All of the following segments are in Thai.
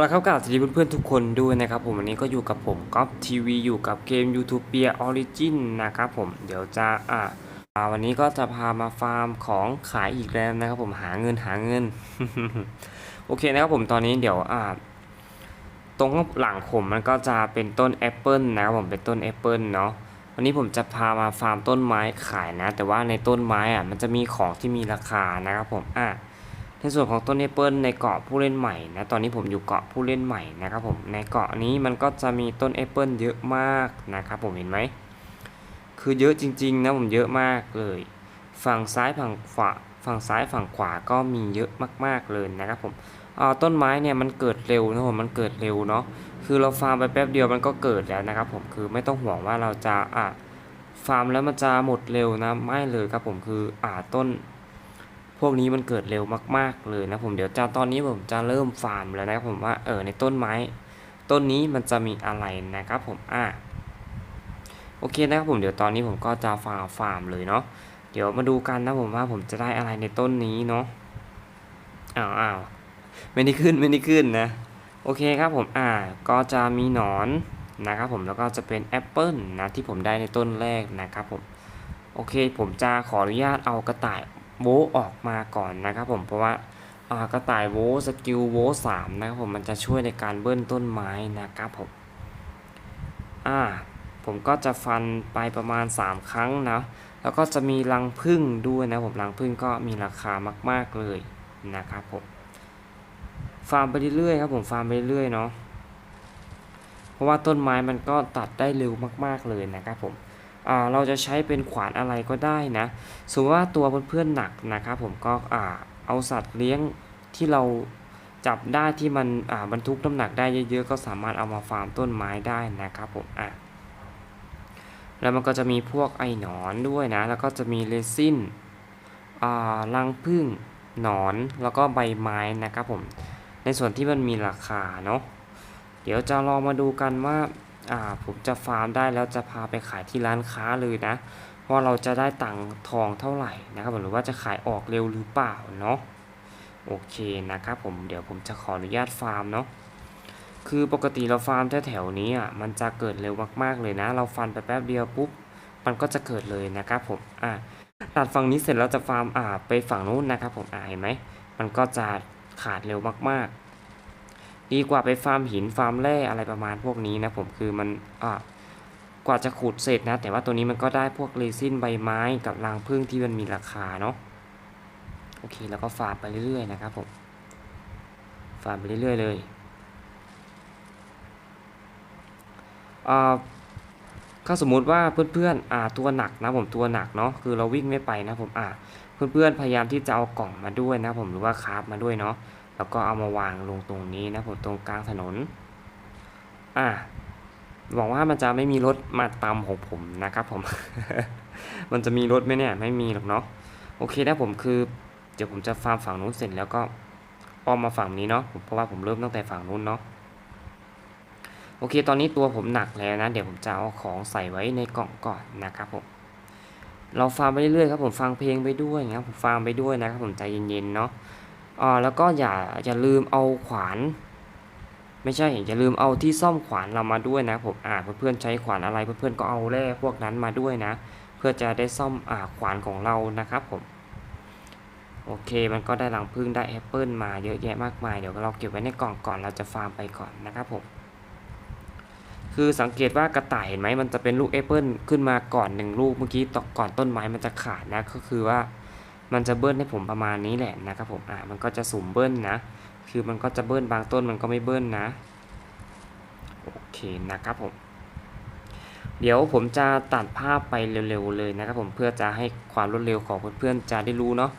เอาละครับกล่าวสวัสดีเพื่อนๆทุกคนด้วยนะครับผมวันนี้ก็อยู่กับผมก๊อฟทีวีอยู่กับเกม YouTube เปียออริจินนะครับผมเดี๋ยวจะอ่าวันนี้ก็จะพามาฟาร์มของขายอีกแล้วนะครับผมหาเงินหาเงิน โอเคนะครับผมตอนนี้เดี๋ยวอ่าตรงข้างหลังผมมันก็จะเป็นต้นแอปเปิลนะครับผมเป็นต้นแอปเปิลเนาะวันนี้ผมจะพามาฟาร์มต้นไม้ขายนะ แต่ว่าในต้นไม้อะมันจะมีของที่มีราคานะครับผมอะ ในส่วนของต้นแอปเปิลในเกาะผู้เล่นใหม่นะตอนนี้ผมอยู่เกาะผู้เล่นใหม่นะครับผมในเกาะนี้มันก็จะมีต้นแอปเปิลเยอะมากนะครับผมเห็นไหมคือเยอะจริงๆนะผมเยอะมากเลย ฝั่งซ้ายฝั่งขวาฝั่งซ้ายฝั่งขวาก็มีเยอะมากๆเลยนะครับผมต้นไม้เนี่ยมันเกิดเร็วนะผมมันเกิดเร็วเนาะคือเราฟาร์มไปแป๊บเดียวมันก็เกิดแล้วนะครับผมคือไม่ต้องห่วงว่าเราจะอ่าฟาร์มแล้วมันจะหมดเร็วนะไม่เลยครับผมคืออ่าต้น พวกนี้มันเกิดเร็วมาก ๆ เลยนะผมเดี๋ยวจะตอนนี้ผมจะเริ่มฟาร์มแล้วนะผมว่าเออในต้นไม้ ต้นนี้มันจะมีอะไรนะครับผมอะโอเคนะครับผมเดี๋ยวตอนนี้ผมก็จะฟาร์มฟาร์มเลยเนาะเดี๋ยวมาดูกันนะผมว่าผมจะได้อะไรในต้นนี้เนาะอ้าวอ้าวไม่ได้ขึ้นไม่ได้ขึ้นนะโอเคครับผมอ่าก็จะมีหนอนนะครับผมแล้วก็จะเป็นแอปเปิลนะที่ผมได้ในต้นแรกนะครับผมโอเคผมจะขออนุญาตเอากระต่าย โวออกมาก่อนนะครับผมเพราะว่าอ่ากระต่ายโวสกิลโวสามนะครับผมมันจะช่วยในการเบิ้ลต้นไม้นะครับผมอ่าผมก็จะฟันไปประมาณ 3 ครั้งนะ แล้วก็จะมีรังผึ้งด้วยนะผมรังผึ้งก็มีราคามาก ๆเลยนะครับผมฟาร์มไปเรื่อยๆครับผมฟาร์มไปเรื่อยเนาะเพราะว่าต้นไม้มันก็ตัดได้เร็วมาก ๆเลยนะครับผม เราจะใช้เป็นขวานอะไรก็ได้นะ สมมติว่าตัวเพื่อนๆหนักนะครับผมก็เอาสัตว์เลี้ยงที่เราจับได้ที่มันบรรทุกน้ำหนักได้เยอะๆ ก็สามารถเอามาฟาร์มต้นไม้ได้นะครับผมอะแล้วมันก็จะมีพวกไอหนอนด้วยนะ แล้วก็จะมีเรซินรังผึ้งหนอนแล้วก็ใบไม้นะครับผม ในส่วนที่มันมีราคาเนาะเดี๋ยวจะลองมาดูกันว่า อ่าผมจะฟาร์มได้แล้วจะพาไปขายที่ร้านค้าเลยนะว่าเราจะได้ตังค์ทองเท่าไหร่นะครับหรือว่าจะขายออกเร็วหรือเปล่าเนาะโอเคนะครับผมเดี๋ยวผมจะขออนุญาตฟาร์มเนาะคือปกติเราฟาร์มแถวๆนี้อะมันจะเกิดเร็วมากๆเลยนะ เราฟันไปแป๊บเดียวปุ๊บมันก็จะเกิดเลยนะครับผมอะตัดฝั่งนี้เสร็จแล้วจะฟาร์มอ่าไปฝั่งนู้นนะครับผมอ่าเห็นไหมมันก็จะขาดเร็วมากๆ ดีกว่าไปฟาร์มหินฟาร์มแร่อะไรประมาณพวกนี้นะผมคือมันอ่ากว่าจะขุดเสร็จนะ แต่ว่าตัวนี้มันก็ได้พวกเรซินใบไม้กับรังผึ้งที่มันมีราคาเนาะโอเคแล้วก็ฟาร์มไปเรื่อยๆนะครับผมฟาร์มไปเรื่อยๆเลยอ่าถ้าสมมุติว่าเพื่อนๆอ่าตัวหนักนะผมตัวหนักเนาะคือเราวิ่งไม่ไปนะผมอ่าเพื่อนๆพยายามที่จะเอากล่องมาด้วยนะผมหรือว่าคาราฟมาด้วยเนาะ แล้วก็เอามาวางลงตรงนี้นะผมตรงกลางถนนอ่าหวังว่ามันจะไม่มีรถมาตามของผมนะครับผม มันจะมีรถไหมเนี่ยไม่มีหรอกเนาะโอเคนะผมคือเดี๋ยวผมจะฟาร์มฝั่งนู้นเสร็จแล้วก็อ้อมมาฝั่งนี้เนาะผมเพราะว่าผมเริ่มตั้งแต่ฝั่งนู้นเนาะโอเค ตอนนี้ตัวผมหนักแล้วนะ เดี๋ยวผมจะเอาของใส่ไว้ในกล่องก่อนนะครับผม เราฟาร์มไปเรื่อยๆครับผมฟังเพลงไปด้วยนะครับผมฟาร์มไปด้วยนะครับผมใจเย็นๆเนาะ อ่าแล้วก็อย่าอย่าลืมเอาขวาน ไม่ใช่อย่าลืมเอาที่ซ่อมขวานเรามาด้วยนะผมอ่าเพื่อนๆใช้ขวานอะไรเพื่อนๆก็เอาแร่พวกนั้นมาด้วยนะ เพื่อจะได้ซ่อมอ่าขวานของเรานะครับผมโอเค มันก็ได้รังพึ่งได้แอปเปิลมาเยอะแยะมากมาย เดี๋ยวเราเก็บไว้ในกล่องก่อน เราจะฟาร์มไปก่อนนะครับผม คือสังเกตว่ากระต่ายเห็นไหม มันจะเป็นลูกแอปเปิลขึ้นมาก่อนหนึ่งลูก เมื่อกี้ตก่อนต้นไม้มันจะขาดนะ ก็คือว่า มันจะเบิ้ลให้ผมประมาณนี้แหละนะครับผมอ่ามันก็จะสุ่มเบิ้ลนะ คือมันก็จะเบิ้ลบางต้นมันก็ไม่เบิ้ลนะโอเคนะครับผมเดี๋ยวผมจะตัดภาพไปเร็วๆเลยนะครับผมเพื่อจะให้ความรวดเร็วของเพื่อนๆจะได้รู้เนาะ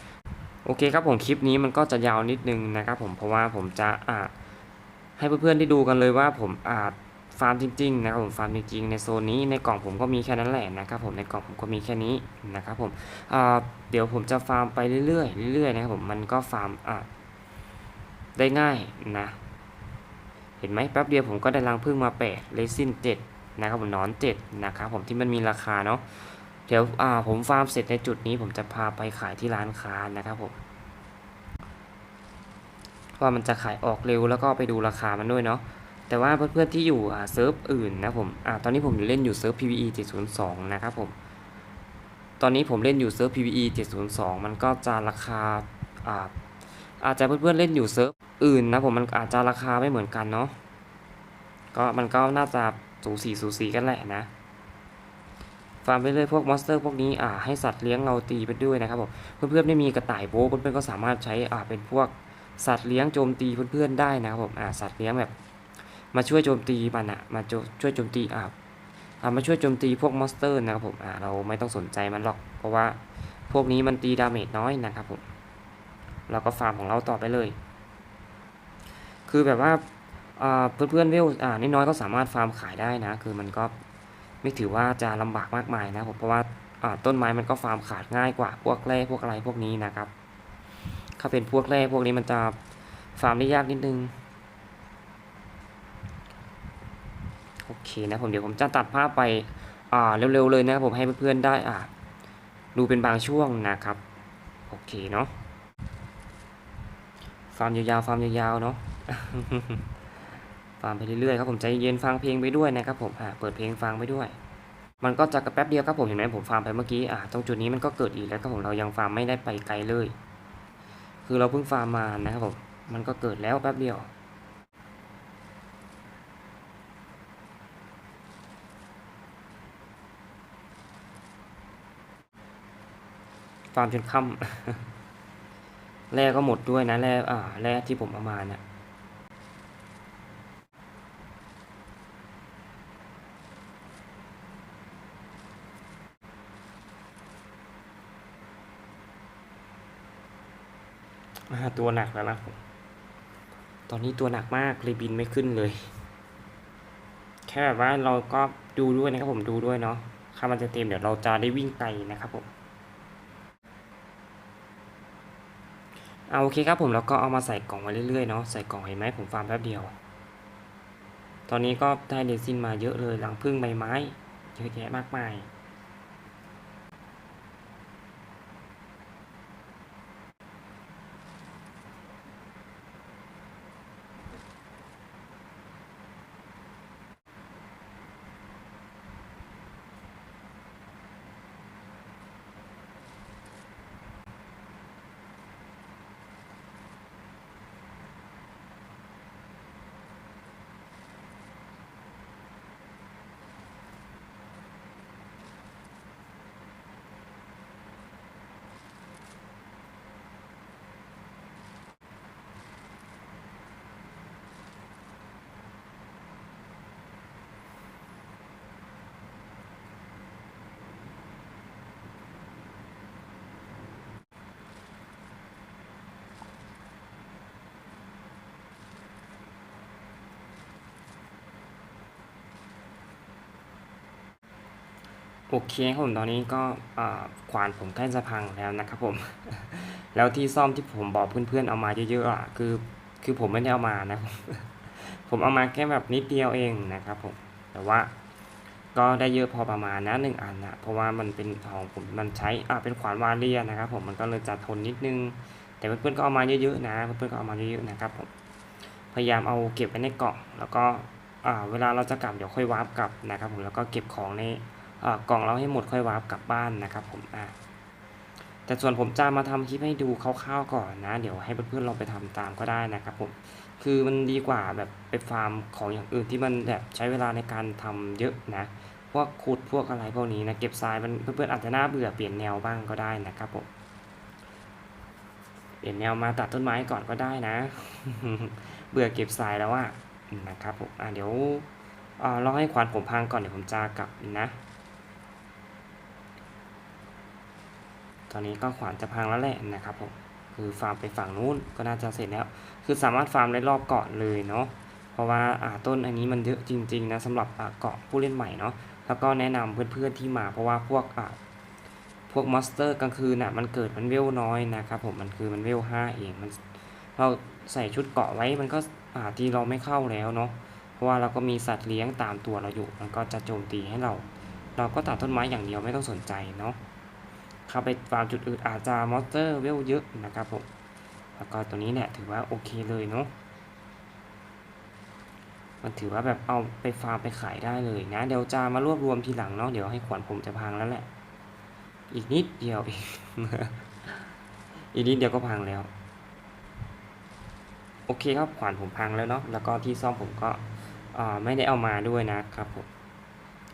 โอเคครับผมคลิปนี้มันก็จะยาวนิดนึงนะครับผมเพราะว่าผมจะอ่าให้เพื่อนๆได้ดูกันเลยว่าผมอ่า ฟาร์มจริงๆนะครับผมฟาร์มจริงๆในโซนนี้ในกล่องผมก็มีแค่นั้นแหละนะครับผมในกล่องผมก็มีแค่นี้นะครับผมเดี๋ยวผมจะฟาร์มไปเรื่อยๆเรื่อยๆนะครับผมมันก็ฟาร์มได้ง่ายนะเห็นไหมแป๊บเดียวผมก็ได้รังพึ่งมาแปดเลซินเจ็ดนะครับผมนอนเจ็ดนะครับผมที่มันมีราคาเนาะเดี๋ยวผมฟาร์มเสร็จในจุดนี้ผมจะพาไปขายที่ร้านค้านะครับผมว่ามันจะขายออกเร็วแล้วก็ไปดูราคามันด้วยเนาะ แต่ว่าเพื่อนๆที่อยู่เซิร์ฟอื่นนะผมอ่าตอนนี้ผมเล่นอยู่เซิร์ฟ PVE 702 นะครับผม ตอนนี้ผมเล่นอยู่เซิร์ฟ PVE 702 มันก็จะราคาอ่าอาจจะเพื่อนๆเล่นอยู่เซิร์ฟอื่นนะผมมันอาจจะราคาไม่เหมือนกันเนาะก็มันก็น่าจะสูสีสูสีกันแหละนะฟาร์มไปเรื่อยพวกมอนสเตอร์พวกนี้อ่าให้สัตว์เลี้ยงเราตีไปด้วยนะครับผมเพื่อนๆไม่มีกระต่ายโบเพื่อนๆก็สามารถใช้อ่าเป็นพวกสัตว์เลี้ยงโจมตีเพื่อนๆได้นะครับผมอ่าสัตว์เลี้ยงแบบ มาช่วยโจมตีมันอะมาช่วยโจมตีอ่าอ่ามาช่วยโจมตีพวกมอนสเตอร์นะครับผมอ่าเราไม่ต้องสนใจมันหรอก เพราะว่าพวกนี้มันตีดาเมจน้อยนะครับผมเราก็ฟาร์มของเราต่อไปเลย คือแบบว่าอ่าเพื่อนเวลอ่าน้อยๆก็สามารถฟาร์มขายได้นะ คือมันก็ไม่ถือว่าจะลำบากมากมายนะผมเพราะว่าอ่าต้นไม้มันก็ฟาร์มขาดง่ายกว่าพวกแร่พวกอะไรพวกนี้นะครับ ถ้าเป็นพวกแร่พวกนี้มันจะฟาร์มได้ยากนิดนึง โอเคนะผมเดี๋ยวผมจะตัดภาพไปอ่าเร็วๆเลยนะครับผมให้เพื่อนๆได้อ่าดูเป็นบางช่วงนะครับ โอเคเนาะฟาร์มยาวๆฟาร์มยาวๆเนาะฟาร์มไปเรื่อยๆครับผมใจเย็นฟังเพลงไปด้วยนะครับผมอ่าเปิดเพลงฟังไปด้วย มันก็จะกระแป๊บเดียวครับผมเห็นไหมผมฟาร์มไปเมื่อกี้อ่าตรงจุดนี้มันก็เกิดอีกแล้วครับผมเรายังฟาร์มไม่ได้ไปไกลเลย คือเราเพิ่งฟาร์มมานะครับผมมันก็เกิดแล้วแป๊บเดียว ฟาร์มจนค่ำแร่ก็หมดด้วยนะแร่อ่าแร่ที่ผมเอามาเนี่ยตัวหนักแล้วนะผมตอนนี้ตัวหนักมากเลยบินไม่ขึ้นเลย แค่แบบว่าเราก็ดูด้วยนะครับผมดูด้วยเนาะถ้ามันจะเต็มเดี๋ยวเราจะได้วิ่งไกลนะครับผม เอาโอเคครับผมแล้วก็เอามาใส่กล่องไว้เรื่อยๆเนาะใส่กล่องเห็นไหมผมฟาร์มแป๊บเดียว ตอนนี้ก็ได้เรซินมาเยอะเลยหลังพึ่งใบไม้เยอะแยะมากมาย โอเคครับผมตอนนี้ก็ขวานผมใกล้จะพังแล้วนะครับผม แล้วที่ซ่อมที่ผมบอกเพื่อนๆเอามาเยอะๆอะคือ คือผมไม่ได้เอามานะ ผมเอามาแค่แบบนิดเดียวเองนะครับผม แต่ว่าก็ได้เยอะพอประมาณนะหนึ่งอันนะเพราะว่ามันเป็นของผมมันใช้อ่าเป็นขวานวาเลียนะครับ ผมมันก็เลยจะทนนิดนึง แต่เพื่อนๆก็เอามาเยอะๆนะเพื่อนๆก็เอามาเยอะๆนะครับผมพยายามเอาเก็บไว้ในกล่องแล้วก็อ่าเวลาเราจะกลับเดี๋ยวค่อยวาร์ปกลับนะครับ ผมแล้วก็เก็บของใน กล่องเราให้หมดค่อยวาร์ปกลับบ้านนะครับผมอะแต่ส่วนผมจะมาทำคลิปให้ดูคร่าวๆก่อนนะ เดี๋ยวให้เพื่อนๆลองไปทำตามก็ได้นะครับผมคือมันดีกว่าแบบไปฟาร์มของอย่างอื่นที่มันแบบใช้เวลาในการทำเยอะนะพวกขุดพวกอะไรพวกนี้นะเก็บทรายมันเพื่อนๆอาจจะน่าเบื่อเปลี่ยนแนวบ้างก็ได้นะครับผมเปลี่ยนแนวมาตัดต้นไม้ก่อนก็ได้นะ เบื่อเก็บทรายแล้วอะนะครับผมอะเดี๋ยวอ่ารอให้ควานผมพังก่อนเดี๋ยวผมจะกลับนะ ตอนนี้ก็ขวานจะพังแล้วแหละนะครับผมคือฟาร์มไปฝั่งนู้นก็น่าจะเสร็จแล้ว คือสามารถฟาร์มได้รอบเกาะเลยเนาะเพราะว่าอ่าต้นอันนี้มันเยอะจริง ๆ นะสำหรับเกาะผู้เล่นใหม่เนาะแล้วก็แนะนำเพื่อนๆที่มาเพราะว่าพวกอ่าพวกมอนสเตอร์กลางคืนน่ะมันเกิดมันเวลน้อยนะครับผมมันคือมันเวลห้าเองมันเราใส่ชุดเกาะไว้มันก็อ่าทีเราไม่เข้าแล้วเนาะเพราะว่าเราก็มีสัตว์เลี้ยงตามตัวเราอยู่ มันก็จะโจมตีให้เรา เราก็ตัดต้นไม้อย่างเดียวไม่ต้องสนใจเนาะ เข้าไปฟาร์มจุดอื่นอาจจะมอนสเตอร์เวลเยอะนะครับผมแล้วก็ตัวนี้เนี่ยถือว่าโอเคเลยเนาะมันถือว่าแบบเอาไปฟาร์มไปขายได้เลยนะ เดี๋ยวจะมารวบรวมทีหลังเนาะเดี๋ยวให้ขวัญผมจะพังแล้วแหละ อีกนิดเดียวเองอีกนิดเดียวก็พังแล้ว โอเคครับขวานผมพังแล้วเนาะแล้วก็ที่ซ่อมผมก็ไม่ได้เอามาด้วยนะครับผม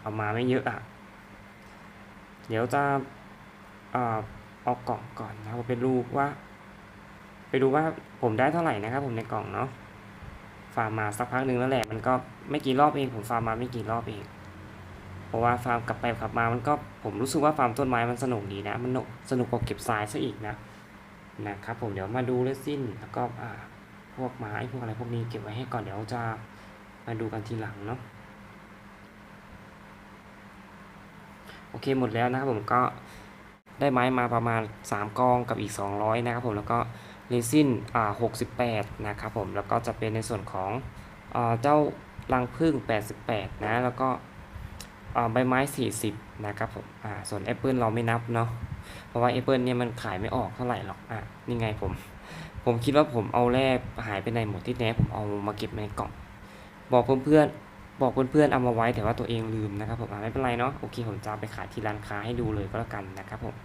เอามาไม่เยอะอะ เดี๋ยวจะ เอากล่องก่อนนะครับไปดูว่า ไปดูว่าผมได้เท่าไหร่นะครับ ผมในกล่องเนาะฟาร์มมาสักพักหนึ่งแล้วแหละมันก็ไม่กี่รอบเองผมฟาร์มมาไม่กี่รอบเองเพราะว่าฟาร์มกลับไปกลับมามันก็ผมรู้สึกว่าฟาร์มต้นไม้มันสนุกดีนะ มันสนุกสนุกกว่าเก็บทรายซะอีกนะนะครับผมเดี๋ยวมาดูเลสซินแล้วก็อ่าพวกไม้พวกอะไรพวกนี้เก็บไว้ให้ก่อนเดี๋ยวจะมาดูกันทีหลังเนาะโอเคหมดแล้วนะครับผมก็ ได้ไม้มาประมาณ 3 กองกับอีก 200 นะครับผมแล้วก็เรซินอ่า68 นะครับผมแล้วก็จะเป็นในส่วนของเจ้ารังผึ้ง88 นะ แล้วก็ใบไม้ 40 นะครับผมอ่าส่วนแอปเปิลเราไม่นับเนาะเพราะว่าแอปเปิลเนี่ยมันขายไม่ออกเท่าไหร่หรอกอะนี่ไงผม ผมคิดว่าผมเอาแร่หายไปในหมดที่แน่ผมเอามาเก็บในกล่อง บอกเพื่อนๆ บอกเพื่อนๆเอามาไว้แต่ว่าตัวเองลืมนะครับผมไม่เป็นไรเนาะโอเคผมจะไปขายที่ร้านค้าให้ดูเลยก็แล้วกันนะครับผม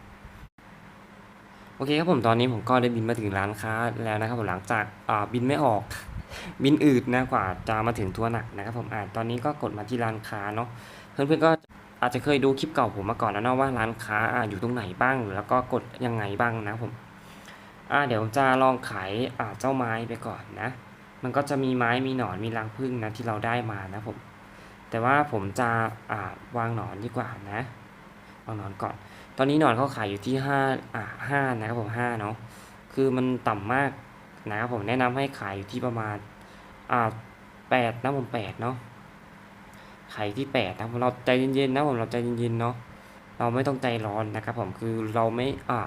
โอเคครับผมตอนนี้ผมก็ได้บินมาถึงร้านค้าแล้วนะครับผมหลังจากาบินไม่ออกบินอืดนะกว่าจะมาถึงทัวร์หนักนะครับผมอ่าตอนนี้ก็กดมาที่ร้านค้าเนาะเพื่อนๆก็อาจจะเคยดูคลิปเก่าผมมาก่อนแล้วเนาะว่าร้านค้าอ่าอยู่ตรงไหนบ้างแล้วก็กดยังไงบ้างนะผมอ่าเดี๋ยวผมจะลองขายอ่าเจ้าไม้ไปก่อนนะ มันก็จะมีไม้มีหนอนมีรังผึ้งนะที่เราได้มานะผม แต่ว่าผมจะอ่าวางหนอนดีกว่านะวางหนอนก่อน ตอนนี้หนอนเขาขายอยู่ที่ห้าอ่าห้านะครับผมห้าเนาะคือมันต่ำมากนะครับผมแนะนำให้ขายอยู่ที่ประมาณอ่าแปดนะผมแปดเนาะขายที่แปดนะผมเราใจเย็นๆนะผมเราใจเย็นๆเนาะเราไม่ต้องใจร้อนนะครับผมคือเราไม่อ่า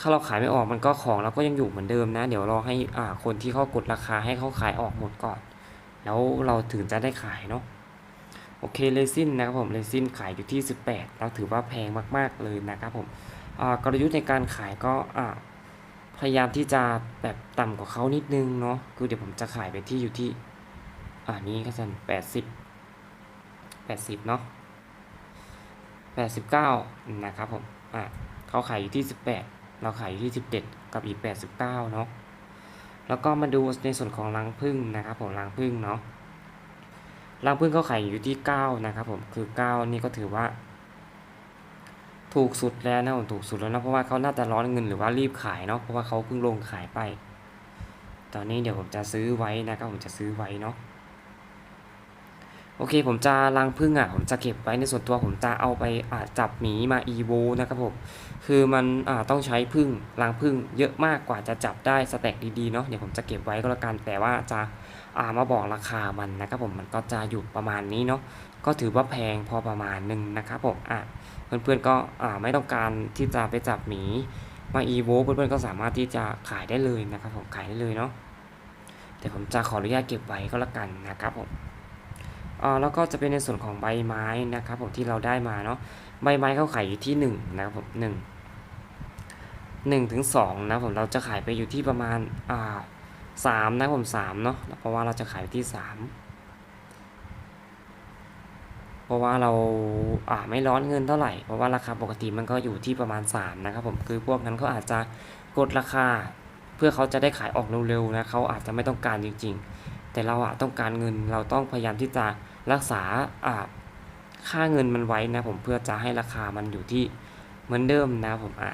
ถ้าเราขายไม่ออกมันก็ของเราก็ยังอยู่เหมือนเดิมนะ เดี๋ยวรอให้อ่าคนที่เขากดราคาให้เขาขายออกหมดก่อน แล้วเราถึงจะได้ขายเนาะโอเคเลซินนะครับผมเลซินขายอยู่ที่ 18 เราถือว่าแพงมาก ๆเลยนะครับผมอ่ากลยุทธ์ในการขายก็อ่าพยายามที่จะแบบต่ำกว่าเขานิดนึงเนาะคือเดี๋ยวผมจะขายไปที่อยู่ที่อ่านี้ก็สัน80 80เนาะ89นะครับผมอ่าเขาขายอยู่ที่18 เราขายอยู่ที่ 17 กับอีก 89 เนาะ แล้วก็มาดูในส่วนของรังผึ้งนะครับผมรังผึ้งเนาะรังผึ้งเขาขายอยู่ที่ 9 นะครับผม คือ 9 นี่ก็ถือว่า ถูกสุดแล้วนะผมถูกสุดแล้วนะ เพราะว่าเขาน่าจะร้อนเงินหรือว่ารีบขายเนาะ เพราะว่าเขาเพิ่งลงขายไป ตอนนี้เดี๋ยวผมจะซื้อไว้นะครับผมจะซื้อไว้เนาะ โอเคผมจะรังผึ้งอะผมจะเก็บไว้ในส่วนตัวผมจะเอาไปอาจับหมีมาอีโวนะครับผมคือมันอ่าต้องใช้พึ่งรังพึ่งเยอะมากกว่าจะจับได้สแต็กดีๆเนาะเดี๋ยวผมจะเก็บไว้ก็แล้วกันแต่ว่าจะอ่ามาบอกราคามันนะครับผมมันก็จะอยู่ประมาณนี้เนาะก็ถือว่าแพงพอประมาณหนึ่งนะครับผมอะเพื่อนๆก็อ่าไม่ต้องการที่จะไปจับหมีมาอีโวเพื่อนๆก็สามารถที่จะขายได้เลยนะครับผมขายได้เลยเนาะแต่ผมจะขออนุญาตเก็บไว้ก็แล้วกันนะครับผม แล้วก็จะเป็นในส่วนของใบไม้นะครับผมที่เราได้มาเนาะใบไม้เขาขายอยู่ที่หนึ่งนะครับผมหนึ่งหนึ่งถึงสองนะผมเราจะขายไปอยู่ที่ประมาณอ่าสามนะผมสามเนาะเพราะว่าเราจะขายที่สามเพราะว่าเราอ่าไม่ร้อนเงินเท่าไหร่เพราะว่าราคาปกติมันก็อยู่ที่ประมาณ 3 นะครับผมคือพวกนั้นเขาอาจจะกดราคา เพื่อเขาจะได้ขายออกเร็วๆนะเขาอาจจะไม่ต้องการจริงๆ แต่เราอะต้องการเงินเราต้องพยายามที่จะ รักษาค่าเงินมันไว้นะผมเพื่อจะให้ราคามันอยู่ที่เหมือนเดิมนะผมอะ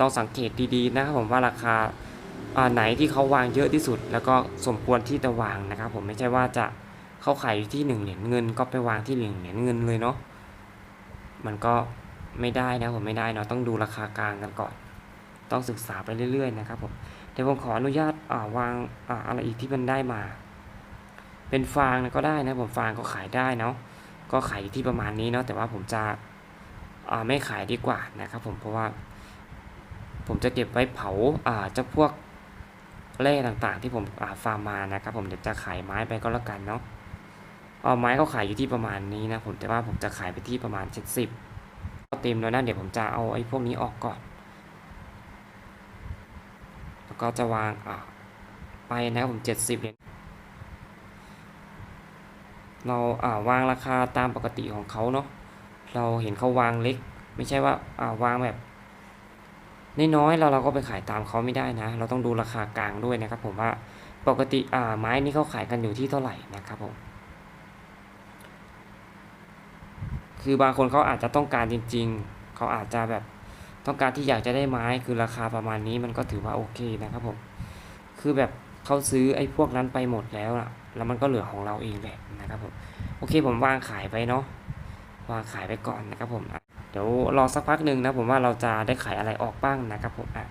ต้องสังเกตดีๆนะครับผมว่าราคาไหนที่เขาวางเยอะที่สุด แล้วก็สมควรที่จะวางนะครับผมไม่ใช่ว่าจะเข้าขายอยู่ที่หนึ่งเหรียญเงิน ก็ไปวางที่หนึ่งเหรียญเงินเลยเนาะมันก็ไม่ได้นะผมไม่ได้เนาะต้องดูราคากลางกันก่อน ต้องศึกษาไปเรื่อยๆนะครับผมเดี๋ยวผมขออนุญาตาวางอาอะไรอีกที่มันได้มา เป็นฟางนะก็ได้นะผมฟางก็ขายได้เนาะก็ขายอยู่ที่ประมาณนี้เนาะแต่ว่าผมจะไม่ขายดีกว่านะครับผมเพราะว่า ผมจะเก็บไว้เผาอ่าเจ้าพวกแร่ต่างๆ ที่ผมาฟาร์มมานะครับผมเดี๋ยวจะขายไม้ไปก็แล้วกันเนาะเอาไม้เขาขายอยู่ที่ประมาณนี้นะผมแต่ว่าผมจะขายไปที่ประมาณเจ็ดสิบก็เต็มแล้วนะเดี๋ยวผมจะเอาไอ้พวกนี้ออกก่อน แล้วก็ก็จะวางอ่าไปนะครับผมเจ็ดสิบเหรียญ เราอ่าวางราคาตามปกติของเขาเนาะเราเห็นเขาวางเล็ก ไม่ใช่ว่าอ่าวางแบบน้อยๆเราเราก็ไปขายตามเขาไม่ได้นะ เราต้องดูราคากลางด้วยนะครับ ผมว่าปกติอ่าไม้นี้เขาขายกันอยู่ที่เท่าไหร่นะครับผมคือบางคนเขาอาจจะต้องการจริง ๆ เขาอาจจะแบบต้องการที่อยากจะได้ไม้คือราคาประมาณนี้มันก็ถือว่าโอเคนะครับผมคือแบบเขาซื้อไอ้พวกนั้นไปหมดแล้วล่ะ แล้วมันก็เหลือของเราเองแหละนะครับผมโอเคผมวางขายไปเนาะวางขายไปก่อนนะครับผมเดี๋ยวรอสักพักหนึ่งนะผมว่าเราจะได้ขายอะไรออกบ้างนะครับผมอะ